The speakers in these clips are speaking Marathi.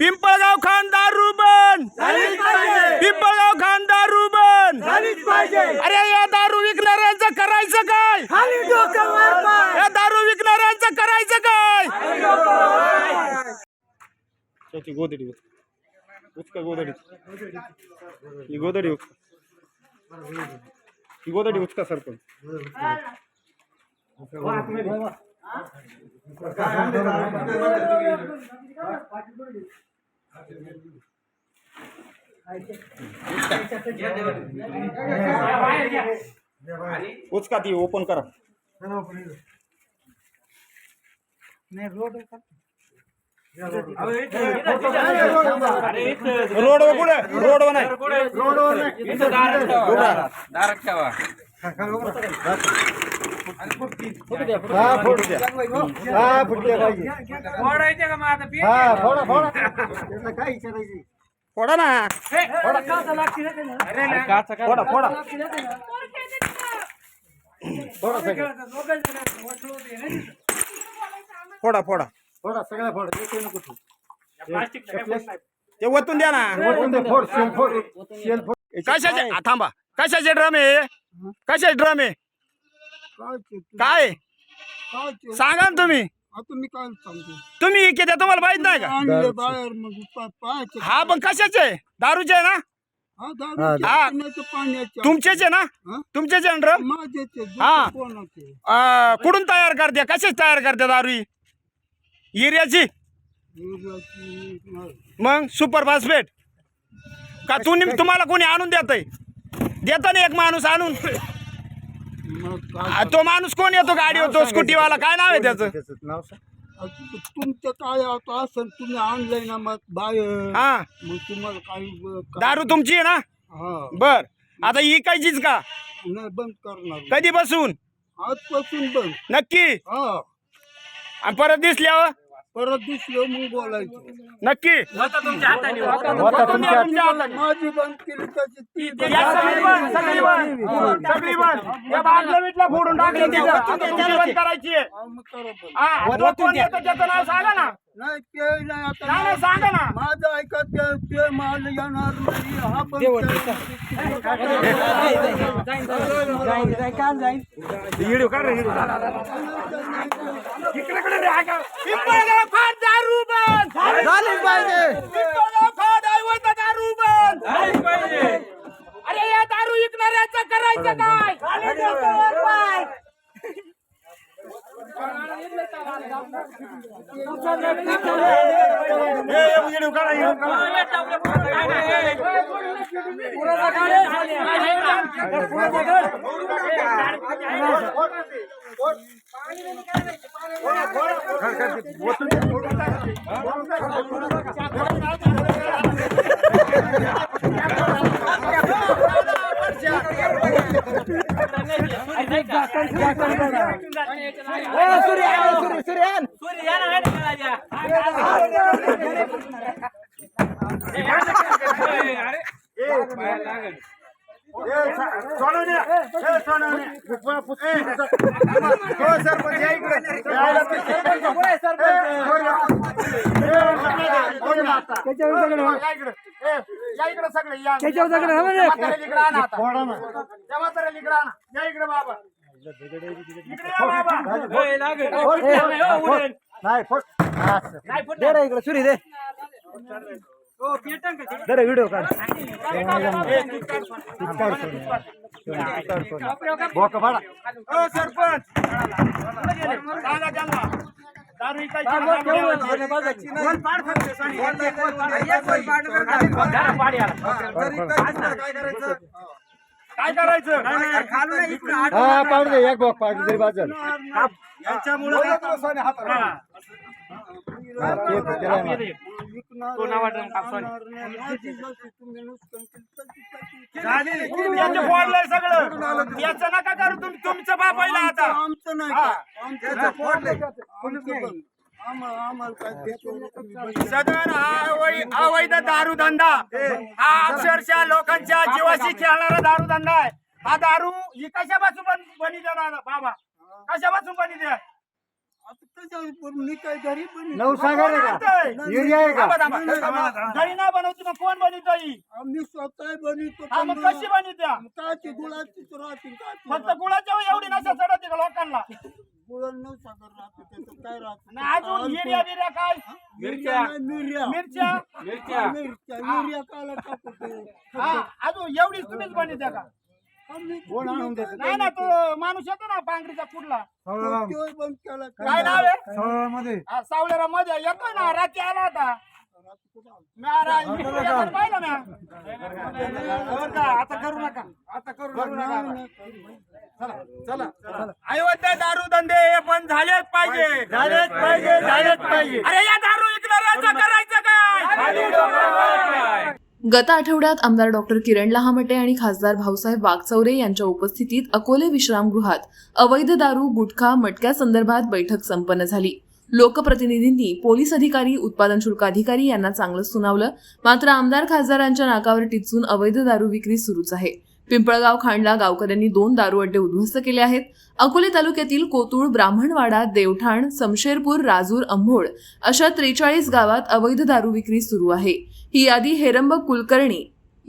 पिंपळगाव खान दारू बंद पिंपळगाव खान दारू बंद अरे या दारू विकणाऱ्यांचं करायचं काय? या दारू विकणाऱ्यांचं करायचं काय? गोदडी उच. उचका. गोदडी ही गोदडी उचका. ही गोदडी उचका सरपंच. उचका ती ओपन करा. रोड कुठे? रोड नाही. दारात ठेवा. फोडायचे का मग आता पी? फोडा ना फोडा फोडा फोडा फोडा ते वतून द्या ना कशाचे आ, थांबा कशाचे ड्रम आहे कशाचे ड्रम? आहे काय? सांगा ना तुम्ही. काय सांगतो तुम्ही किती तुम्हाला माहीत नाही का? आणले बाहेर मग पा- पाहायचं. हा पण कशाचे? आहे? दारूचे आहे ना? हा दारूचे, हा. पिण्याचं पाण्याचे. तुमचेच आहे ना? हा? तुमचेच आहे ड्रम? आहे, हा. कोणाचे? कुठून तयार करते? कशाच तयार करते दारू ही? युरियाची नाही. मग सुपर फॉस्फेट? का तुम्ही तुम्हाला कोणी आणून देत देतो ना एक माणूस आणून. काय आ, तो माणूस कोण येतो गाडी होतो स्कूटीवाला. काय नाव आहे त्याचं? आता तुमचं काय आता असं तुम्ही आणलंय ना मग बाहेर. हा. मग तुम्हाला काही का- दारू तुमची आहे ना? हा. बर. आता ही कायचीच का? नाही बंद करणार. कधी बसून आजपासून बंद. नक्की? हा. आणि परत दिसल्यावर? परत दिसलं मग बोलायचं नक्की होतं तुमच्या हाताने होतं. वतन द्या तुमच्या हाताने. माझी बंद केली त्याची ती बंद. या सगळी बंद, सगळी बंद, सगळी बंद. या बाटल्या बिटल्या फोडून टाकले तिथं. आता तुमची बंद करायची आहे. हा, कोण येतो त्याचं नाव सांगा ना नाही ते नाही आता नाही नाही, सांगा ना. माझं ऐका ते ते माल येणार नाही. हा बंद व्हिडिओ काढ रे, व्हिडिओ काढ. इकडे कडे रे, हा का? पिंपळगाव फार दारू बंद. झालीच पाहिजे. पिंपळगाव फार ऐवत दारू बंद. झाली पाहिजे. अरे या दारू विकणाऱ्याचं करायचं काय ए, ए, व्हिडिओ काढा, व्हिडिओ काढा. सोनवणे, ए, सोनवणे. ए, हो, सरपंच, या इकडे. यायला ते सरपंच. ए, वर या. ए, वर या आता. या इकडे. ए, या इकडे सगळे या. इकडे आणा त्या म्हाताऱ्याला इकडे आणा. या इकडे. होय, लागेल. हो, उडेल. हो, पेटन का ते? ओ, सरपंच. सांगा. त्यांना. दारू इकायची ना, काय करायचं? हा पाडू दे एक बॉक पाडू तरी बाजल. फोडलंय सगळं. याचं नका करू तुम्ही तुमचं बापायला आता. आमचं नाही. सदन हा अवै- अवैध दारू धंदा हा अक्षरशः लोकांच्या जीवाशी खेळणारा दारू धंदा आहे. हा दारू ही कशापासून बन- बनी देणार बाबा? कशापासून बनी द्या आता त्याच्यावर पण मी काय घरी पण नऊ सागर आहे का? युरिया आहे का. घरी नाही बनवती मग कोण बनवतो ही? आम्ही स्वतः बनवतो मग कशी राहते काची फक्त गुळाच्या एवढी नशा चढवते का लोकांना गुळ न साखर राहते त्याचं काय हिर्या बिर्या काय? मिरच्या. मिरच्या मिरच्या. मिरच्या? युरिया काला टाकतो. हा. अजून एवढीच तुम्हीच बनवत्या का? कोण आणून देतं? नाही ना तो माणूस येतो ना पांगरीचा कुठला? काय नाव आहे? मध्ये हा, सावळेरा मध्ये येतोय ना रात्री आला होता. आता करू नका. आता करू नका. चला चला. अयोध्या दारू धंदे हे बंद झालेच पाहिजे. झालेच पाहिजे झालेच पाहिजे. अरे या दारू विकणाऱ्याचं करायचं काय? गत आठवड्यात आमदार डॉक्टर किरण लहामटे आणि खासदार भाऊसाहेब वागचौरे यांच्या उपस्थितीत अकोले विश्रामगृहात अवैध दारू गुटखा मटक्या संदर्भात बैठक संपन्न झाली. लोकप्रतिनिधींनी पोलीस अधिकारी उत्पादन शुल्क अधिकारी यांना चांगलंच सुनावलं. मात्र आमदार खासदारांच्या नाकावर टिचून अवैध दारू विक्री सुरूच आहे. पिंपळगाव खांडला गावकऱ्यांनी दोन दारू अड्डे उद्ध्वस्त केले आहेत. अकोले तालुक्यातील कोतुळ ब्राह्मणवाडा देवठाण समशेरपूर राजूर अंभोळ अशा त्रेचाळीस गावात अवैध दारू विक्री सुरू आहे. ही यादी हेरंब कुलकर्णी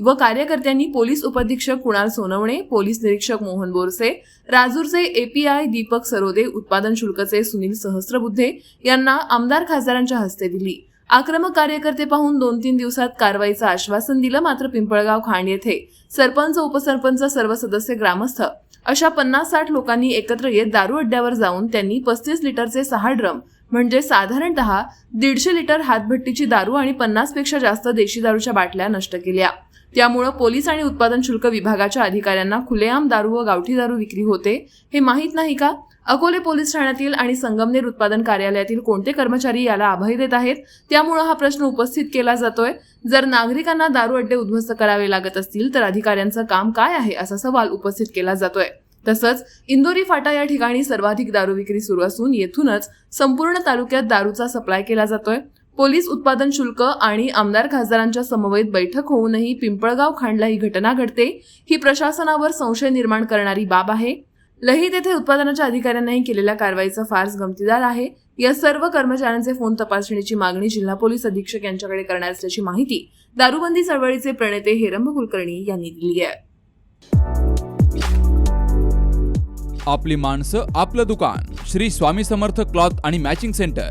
व कार्यकर्त्यांनी पोलीस उपाधीक्षक कुणाल सोनवणे पोलीस निरीक्षक मोहन बोरसे राजूरचे एपीआय दीपक सरोदे उत्पादन शुल्कचे सुनील सहस्त्रबुद्धे यांना आमदार खासदारांच्या हस्ते दिली. आक्रमक कार्यकर्ते पाहून दोन तीन दिवसात कारवाईचं आश्वासन दिलं मात्र पिंपळगाव खांड येथे. सरपंच उपसरपंच सर्व सदस्य ग्रामस्थ अशा पन्नास साठ लोकांनी एकत्र येत दारू अड्ड्यावर जाऊन त्यांनी पस्तीस लिटरचे सहा ड्रम म्हणजे साधारणतः दीडशे लिटर हातभट्टीची दारू आणि पन्नासपेक्षा जास्त देशी दारूच्या बाटल्या नष्ट केल्या. त्यामुळं पोलीस आणि उत्पादन शुल्क विभागाच्या अधिकाऱ्यांना खुलेआम दारू व गावठी दारू विक्री होते हे माहीत नाही का? अकोले पोलीस ठाण्यातील आणि संगमनेर उत्पादन कार्यालयातील कोणते कर्मचारी याला आभारी देत आहेत? त्यामुळं हा प्रश्न उपस्थित केला जातोय. जर नागरिकांना दारू अड्डे उद्ध्वस्त करावे लागत असतील तर अधिकाऱ्यांचं काम काय आहे असा सवाल उपस्थित केला जातोय. तसंच इंदोरी फाटा या ठिकाणी सर्वाधिक दारू विक्री सुरू असून येथूनच संपूर्ण तालुक्यात दारूचा सप्लाय केला जातोय. पोलीस उत्पादन शुल्क आणि आमदार खासदारांच्या समवेत बैठक होऊनही पिंपळगाव खांडला ही घटना घडते. ही प्रशासनावर संशय निर्माण करणारी बाब आहे. लही येथे उत्पादनाच्या अधिकाऱ्यांनाही केलेल्या कारवाईचा फारच गमतीदार आहे. या सर्व कर्मचाऱ्यांचे फोन तपासणीची मागणी जिल्हा पोलीस अधीक्षक यांच्याकडे करणार असल्याची माहिती दारूबंदी चळवळीचे प्रणेते हेरंब कुलकर्णी यांनी दिली आहे. आपली माणसं आपलं दुकान. श्री स्वामी समर्थ क्लॉथ आणि मॅचिंग सेंटर.